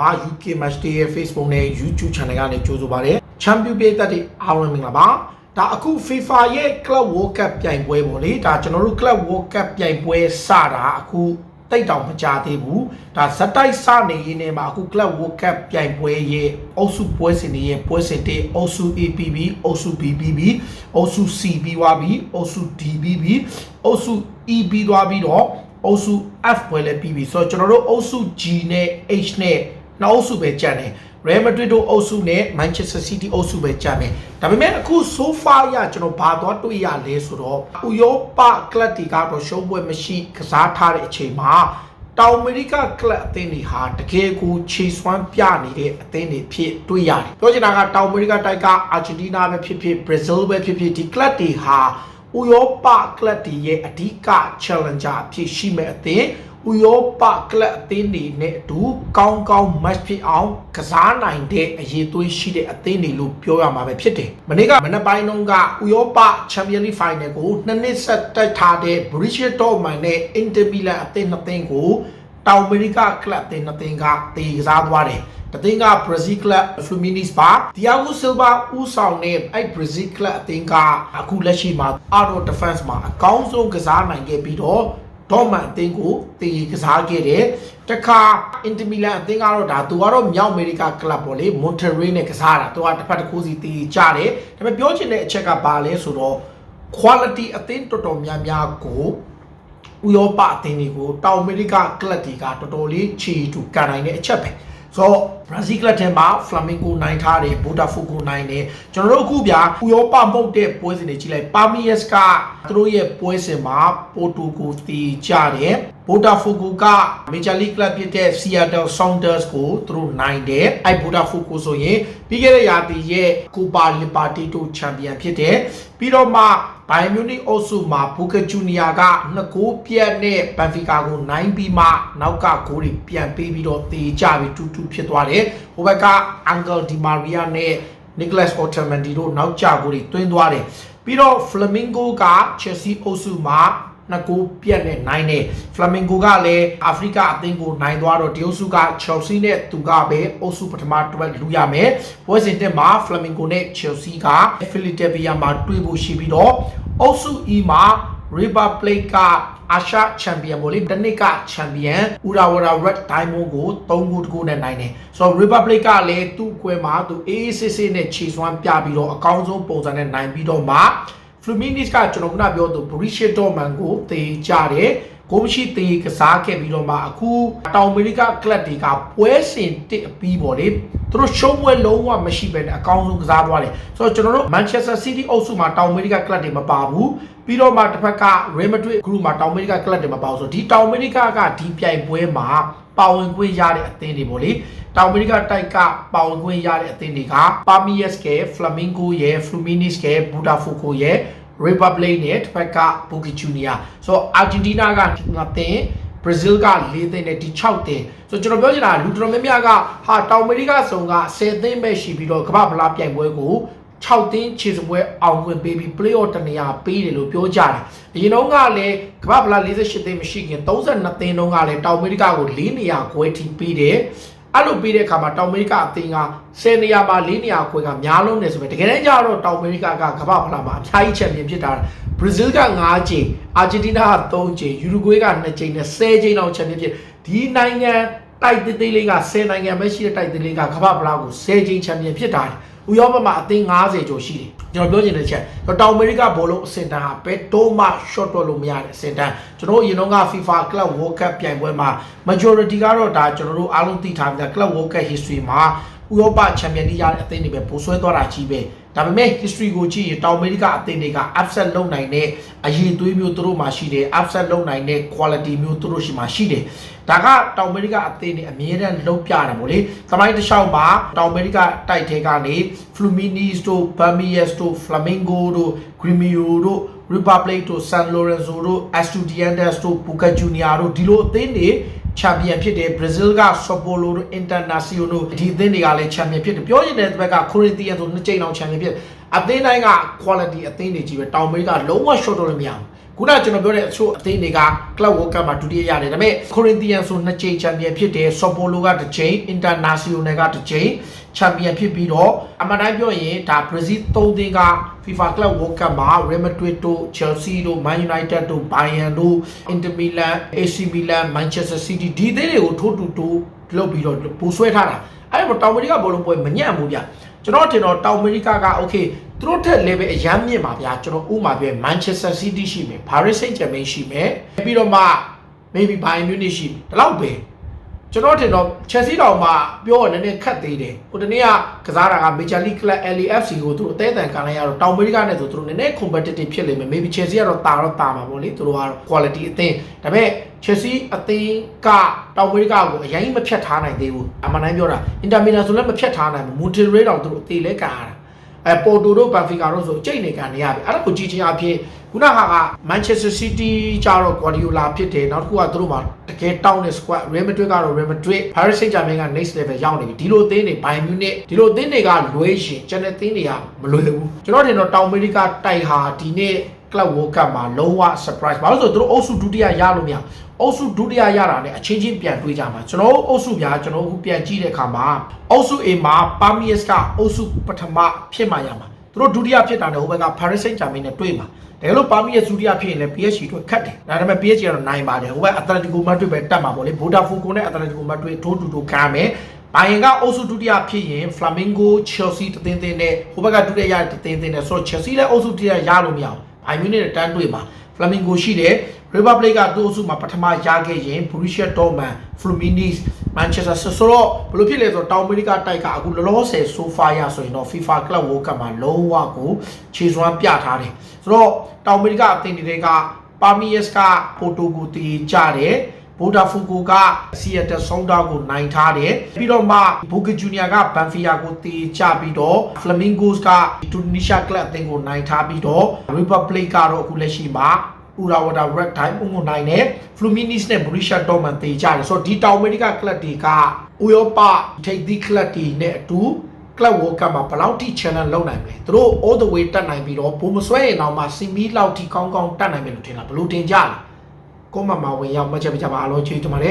ပါ UK Match Day ရဲ့ Facebook နဲ့ YouTube Channel ကနေကြိုဆိုပါရစေချန်ပီယံပြည်သက်တွေအားလုံးမင်္ဂလာပါဒါအခု FIFA ရဲ့ Club World Cup ပြိုင်ပွဲပေါ့လေဒါကျွန်တော်တို့ Club World Cup ပြိုင်ပွဲစတာအခုတိတ်တောင်မကြသေးဘူးဒါဇက်တိုက်စနေရင်းနဲ့မှာအခု Club World Cup ပြိုင်ပွဲရဲ့အုပ်စုပွဲစဉ်တွေရဲ့ပွဲစဉ်တွေအုပ်စု APB အုပ်စု BBB အုပ်စု C ပြီးသွားပြီအုပ်စု DBB အုပ်စု E ပြီးသွားပြီးတော့အုပ်စု F ပွဲလည်းပြီးပြီဆိုတော့ကျွန်တော်တို့အုပ်စု G နဲ့ H နဲ့ နောက်အုပ်စုပဲကြံတယ် Real Madrid တို့အုပ်စုနဲ့ Manchester City အုပ်စုပဲကြံမယ်ဒါပေမဲ့အခု so far ရကျွန်တော်ဘာသွားတွေ့ရလဲဆိုတော့ဥရောပကလပ်တွေကတော့ရှုံးပွဲမရှိကစားထားတဲ့အချိန်မှာတောင်အမေရိကကလပ်အသင်းတွေဟာတကယ်ကိုခြေစွမ်းပြနေတဲ့အသင်းတွေဖြစ်တွေ့ရတယ်ပြောချင်တာကတောင်အမေရိကတိုက်ကအာဂျင်တီးနားပဲဖြစ်ဖြစ်ဘရာဇီးပဲဖြစ်ဖြစ်ဒီကလပ်တွေဟာဥရောပကလပ်တွေရဲ့အဓိက challenger အဖြစ်ရှိမဲ့အသင်း ဥရောပကလပ်အသင်းတွေနဲ့အတူကောင်းကောင်း match ဖြစ်အောင်ကစားနိုင်တဲ့အရေးသွေးရှိတဲ့အသင်းတွေလို့ပြောရမှာပဲဖြစ်တယ်။မနေ့ကမနက်ပိုင်းတုန်းကဥရောပ Champions League Final ကိုနှစ်နှစ်ဆက်တိုက်ထားတဲ့ Borussia Dortmund နဲ့ Inter Milan အသင်းနှစ်သင်းကိုတောင်အမေရိကကလပ်အသင်းနှစ်သင်းကတေကစားသွားတယ်။တသင်းက Brazil Club Fluminense ပါ Thiago Silva ဦးဆောင်တဲ့အဲ့ Brazil Club အသင်းကအခုလက်ရှိမှာ Auto Defense မှာအကောင်းဆုံးကစားနိုင်ခဲ့ပြီးတော့ ဒေါမန်အသင်းကိုတည်ကစားခဲ့တယ်တခါအင်တမီလန်အသင်းကတော့ဒါသူကတော့မြောက်အမေရိကကလပ်ပေါ့လေမွန်တရေနဲ့ကစားတာသူကတစ်ဖက်တစ်ခုစီတည်ကြတယ်ဒါပေမဲ့ပြောချင်တဲ့အချက်ကဘာလဲဆိုတော့ quality အသင်းတော်တော်များများကိုဥရောပအသင်းတွေကိုတောင်အမေရိကကလပ်တွေကတော်တော်လေးခြေတူကန်နိုင်တဲ့အချက်ပဲ ဆိုတော့ဘရာဇီးကလပ်ထဲမှာ Flamengo နိုင်ထားတယ် Botafogo နိုင်တယ်ကျွန်တော်တို့အခုဗျာဥရောပမဟုတ်တဲ့ပွဲစဉ်တွေကြည့်လိုက် Palmeiras ကသူတို့ရဲ့ပွဲစဉ်မှာ Porto ကိုတီးကြတယ် Botafogo က Major League Club ဖြစ်တဲ့ Seattle Sounders ကိုသူတို့နိုင်တယ်အဲ့ Botafogo ဆိုရင်ပြီးခဲ့တဲ့ရာသီရဲ့ Copa Libertadores Champion ဖြစ်တယ်ပြီးတော့မှ ဘိုင်မြူနစ်အုပ်စုမှာဘူကာဂျူနီယာကနှစ်ဂိုးပြတ်နဲ့ဘန်ဖီကာကိုနိုင်ပြီးမှနောက်ကဂိုးတွေပြန်ပေးပြီးတော့တေကြပြီးတူတူဖြစ်သွားတယ်ဟိုဘက်ကအန်ဂယ်ဒီမာရီယာနဲ့ Nicholas Otamendi တို့နောက်ကျဂိုးတွေတွင်းသွားတယ်ပြီးတော့ Flamingo က Chelsea အုပ်စုမှာ နှစ်ကိုပြက်နဲ့နိုင်တယ်ဖလာမင်ဂိုကလည်းအာဖရိကအသင်းကိုနိုင်သွားတော့ဒီအုပ်စုက Chelsea နဲ့သူကပဲအုပ်စုပထမတွဲလူရမယ်ပွဲစဉ်တက်မှာဖလာမင်ဂိုနဲ့ Chelsea က Philadelphia မှာတွေ့ဖို့ရှိပြီးတော့အုပ်စု E မှာ River Plate ကအာရှချန်ပီယံပေါ့လေတနစ်ကချန်ပီယံ Urawa Red Diamond ကို3ဂိုးတကူနဲ့နိုင်တယ်ဆိုတော့ River Plate ကလည်းသူ့အကွဲမှာသူအေးအေးဆေးဆေးနဲ့ခြေစွမ်းပြပြီးတော့အကောင်းဆုံးပုံစံနဲ့နိုင်ပြီးတော့မှ Fluminense ကကျွန်တော်ခုနပြောသူ Borussia Dortmund ကိုတေကြတယ်ကိုမရှိတေကစားခဲ့ပြီးတော့မှအခုတောင်အမေရိကကလပ်တွေကပွဲစဉ်တစ်အပြီးပေါ့လေသူတို့ရှုံးပွဲလုံးဝမရှိဘဲနဲ့အကောင်းဆုံးကစားသွားတယ်ဆိုတော့ကျွန်တော်တို့ Manchester City အုပ်စုမှာတောင်အမေရိကကလပ်တွေမပါဘူးပြီးတော့မှတစ်ဖက်က Real Madrid group မှာတောင်အမေရိကကလပ်တွေမပါဘူးဆိုတော့ဒီတောင်အမေရိကကဒီပြိုင်ပွဲမှာပါဝင်ခွင့်ရတဲ့အသင်းတွေပေါ့လေ တောင်အမေရိကတိုက်ကပါဝင်ခွင့်ရတဲ့အသင်းတွေက Palmeiras က Flamengo ရဲ့ Fluminense က Botafogo ရဲ့ Republic နဲ့တစ်ဖက်က Boca Junior ဆိုတော့ Argentina က2သင်း Brazil က4သင်းနဲ့ဒီ6သင်းဆိုတော့ကျွန်တော်ပြောချင်တာလူတော်များများကဟာတောင်အမေရိကဆောင်က10သင်းပဲရှိပြီးတော့ကမ္ဘာဖလားပြိုင်ပွဲကို6သင်းခြေစပွဲအောင်ဝင်ပေးပြီး play off တနေရာပေးတယ်လို့ပြောကြတယ်။အရင်တုန်းကလည်းကမ္ဘာဖလား48သင်းမရှိခင်32သင်းတုန်းကလည်းတောင်အမေရိကကို4နေရာခွဲထိပေးတယ်။ အဲ့လိုပြီးတဲ့အခါမှာတောင်အမေရိကအသင်းက10နေရာမှာ4နေရာခွဲကများလုံးတယ်ဆိုပေမဲ့တကယ်တမ်းကျတော့တောင်အမေရိကကကမ္ဘာဖလားမှာအများကြီးချန်ပီယံဖြစ်တာဘရာဇီးက9ကြိမ်အာဂျင်တီးနားက3ကြိမ်ယူရုဂွေးက2ကြိမ်နဲ့10ကြိမ်လောက်ချန်ပီယံဖြစ်ဒီနိုင်ငံတိုက်သေးသေးလေးက10နိုင်ငံပဲရှိတဲ့တိုက်သေးလေးကကမ္ဘာဖလားကို10ကြိမ်ချန်ပီယံဖြစ်တာ ဥရောပမှာအသင်း90ကျော်ရှိတယ်ကျွန်တော်ပြောချင်တဲ့ချက်တောင်အမေရိကဘောလုံးအစင်တန်းဟာဘယ်တော့မှ short တော့လို့မရတဲ့အစင်တန်းကျွန်တော်အရင်တော့က FIFA Club World Cup ပြိုင်ပွဲမှာ majority ကတော့ဒါကျွန်တော်တို့အားလုံးသိထားပြီးသား Club World Cup history မှာဥရောပချန်ပီယံလိရတဲ့အသင်းတွေပဲပိုဆွဲသွားတာကြီးပဲ ဒါပေမဲ့ history ကိုကြည့်ရင်တောင်အမေရိကအသင်းတွေက upset လုပ်နိုင်တဲ့အရေးသွေးမျိုးသူတို့မှာရှိတယ် upset လုပ်နိုင်တဲ့ quality မျိုးသူတို့ရှိမှရှိတယ်ဒါကတောင်အမေရိကအသင်းတွေအမြဲတမ်းလုံးပြတယ်ဗောလေသမိုင်းတစ်လျှောက်မှာတောင်အမေရိကတိုက်ထဲကနေ Fluminense တို့ Palmeiras တို့ Flamengo တို့ Gremio တို့ Republic တို့ San Lorenzo တို့ Estudiantes တို့ Boca Juniors တို့ဒီလိုအသင်းတွေ ချန်ပီယံဖြစ်တယ်ဘရာဇီးကဆော်ပိုလိုတို့အင်တာနာစီယိုနိုဒီအသင်းတွေကလည်းချန်ပီယံဖြစ်တယ်ပြောရတဲ့ဘက်ကကိုရီတီယန်ဆိုနှစ်ကြိမ်အောင်ချန်ပီယံဖြစ်အသင်းတိုင်းက quality အသင်းတွေကြီးပဲတောင်အမေရိကလုံးဝ short တော့လည်းမရဘူးခုနကကျွန်တော်ပြောတဲ့အချို့အသင်းတွေက Club World Cup မှာဒုတိယရတယ်ဒါပေမဲ့ Corinthians ဆိုနှစ်ကြိမ်ချန်ပီယံဖြစ်တယ် Sao Paulo ကတစ်ကြိမ် Internacional ကတစ်ကြိမ် ချန်ပီယံဖြစ်ပြီးတော့အမှန်တိုင်းပြောရင်ဒါ Brazil ၃သင်းက FIFA Club World Cup မှာ Real Madrid တို့ Chelsea တို့ Man United တို့ Bayern တို့ Inter Milan AC Milan Manchester City ဒီသင်းတွေကိုထိုးတူတူလုပ်ပြီးတော့ပူဆွဲထားတာအဲ့တော့တောင်အမေရိကဘောလုံးပွဲမညံ့ဘူးဗျကျွန်တော်ထင်တော့တောင်အမေရိကက okay သူတို့ထက် level အရမ်းမြင့်ပါဗျာကျွန်တော်ဥမာပြ Manchester City ရှိမယ် Paris Saint-Germain ရှိမယ်ပြီးတော့မှ maybe Bayern Munich ရှိတယ်ဒီလောက်ပဲ ကျွန်တော်ထင်တော့ Chelsea တောင်မှပြောရနည်းနည်းခက်သေးတယ်ဟိုတနေ့ကကစားတာက Major League Club LAFC ကိုသူတို့အသေးအတန်ကန်လိုက်ရတော့တောင်အမေရိကနဲ့ဆိုသူတို့နည်းနည်း competitive ဖြစ်လိမ့်မယ် maybe Chelsea ကတော့တာတော့တာမှာပေါ့လေသူတို့ကတော့ quality အသင်းဒါပေမဲ့ Chelsea အသင်းကတောင်အမေရိကကိုအရင်မဖြတ်ထားနိုင်သေးဘူးအမှန်တိုင်းပြောတာ Inter Milan ဆိုလည်းမဖြတ်ထားနိုင်ဘူး Monterrey တောင်သူတို့အသေးလဲကန်ရတာ အဲပေါ်တိုတို့ဘန်ဖီကာတို့ဆိုအကျိတ်နေကန်နေရပြီအဲ့ဒါကိုကြည့်ချင်းအဖြစ်ခုနဟာက Manchester City ကြတော့ Guardiola ဖြစ်တယ်နောက်တစ်ခုကသူတို့မှာတကယ်တောင်းတဲ့ squad Real Madrid ကတော့ Real Madrid Paris Saint-Germain က next level ရောက်နေပြီဒီလိုအသင်းတွေ Bayern Munich ဒီလိုအသင်းတွေကလွဲရှင်ကျန်တဲ့အသင်းတွေကမလွယ်ဘူးကျွန်တော်ထင်တော့တောင်အမေရိကတိုက်ဟာဒီနေ့ Club World Cup မှာလုံးဝ surprise ဘာလို့လဲဆိုတော့သူတို့အုပ်စုဒုတိယရလို့မရဘူး အုပ်စုဒုတိယရတာနဲ့အချင်းချင်းပြန်တွေးကြမှာကျွန်တော်တို့အုပ်စုပြာကျွန်တော်တို့ပြန်ကြည့်တဲ့အခါမှာအုပ်စု A မှာ Pamiers ကအုပ်စုပထမဖြစ်မှရမှာသူတို့ဒုတိယဖြစ်တာနဲ့ဟိုဘက်က Paris Saint-Germain နဲ့တွေ့မှာတကယ်လို့ Pamiers ဒုတိယဖြစ်ရင်လည်း PSG တို့ခတ်တယ်ဒါပေမဲ့ PSG ကတော့နိုင်ပါတယ်ဟိုဘက် Atletico Madrid ပဲတက်မှာပေါ့လေ Botafogo နဲ့ Atletico Madrid ထိုးတူတူခံမယ်ဘိုင်ယန်ကအုပ်စုဒုတိယဖြစ်ရင် Flamingo Chelsea တသင်းသင်းနဲ့ဟိုဘက်ကဒုတိယရတဲ့တသင်းသင်းနဲ့ဆိုတော့ Chelsea လည်းအုပ်စုဒုတိယရလို့မရဘူးဘိုင်မြူနစ်နဲ့တန်းတွေ့မှာ Flamingo ရှိတယ် Republic ကသူ့အစုမှာပထမရခဲ့ရင် Borussia Dortmund Fluminense Manchester City ဆိုတော့ဘယ်လိုဖြစ်လဲဆိုတော့တောင်အမေရိကတိုက်ကအခုလောလောဆယ် so far ရဆိုရင်တော့ FIFA Club World Cup မှာလုံးဝကိုခြေစွမ်းပြထားတယ်ဆိုတော့တောင်အမေရိကအသင်းတွေက Palmeiras က Porto ကိုတည်ကြတယ်ဘိုဒါဖူကိုကစီယက်တယ်ဆောင်းတာကိုနိုင်ထားတယ်ပြီးတော့မှဘူဂဂျူနီယာကဘန်ဖီယာကိုတေချပြီးတော့ဖလမင်ဂိုစ်ကတူနီရှာကလပ်အသင်းကိုနိုင်ထားပြီးတော့ရီပတ်ဘလစ်ကတော့အခုလက်ရှိမှာဥ ရာဝဒါရက်တိုင်းဥငုံနိုင်နဲ့ဖလူမီနစ်နဲ့ဘရီရှာဒေါမန်တေကြတယ်ဆိုတော့ဒီတောင်အမေရိကကလပ်တွေကဥရောပထိပ်သီးကလပ်တွေနဲ့အတူ Club World Cup မှာဘယ်လောက်ထိ challenge လုပ်နိုင်မလဲသူတို့ all the way တက်နိုင်ပြီးတော့ဘိုးမဆွဲရင်တော့မှစီမီလောက်ထိကောင်းကောင်းတက်နိုင်မယ်လို့ထင်တာဘယ်လိုတင်ကြလဲကိုမမဝင်ရောက်မှတ်ချက်ပြကြပါအားလုံးချေးကြပါလေ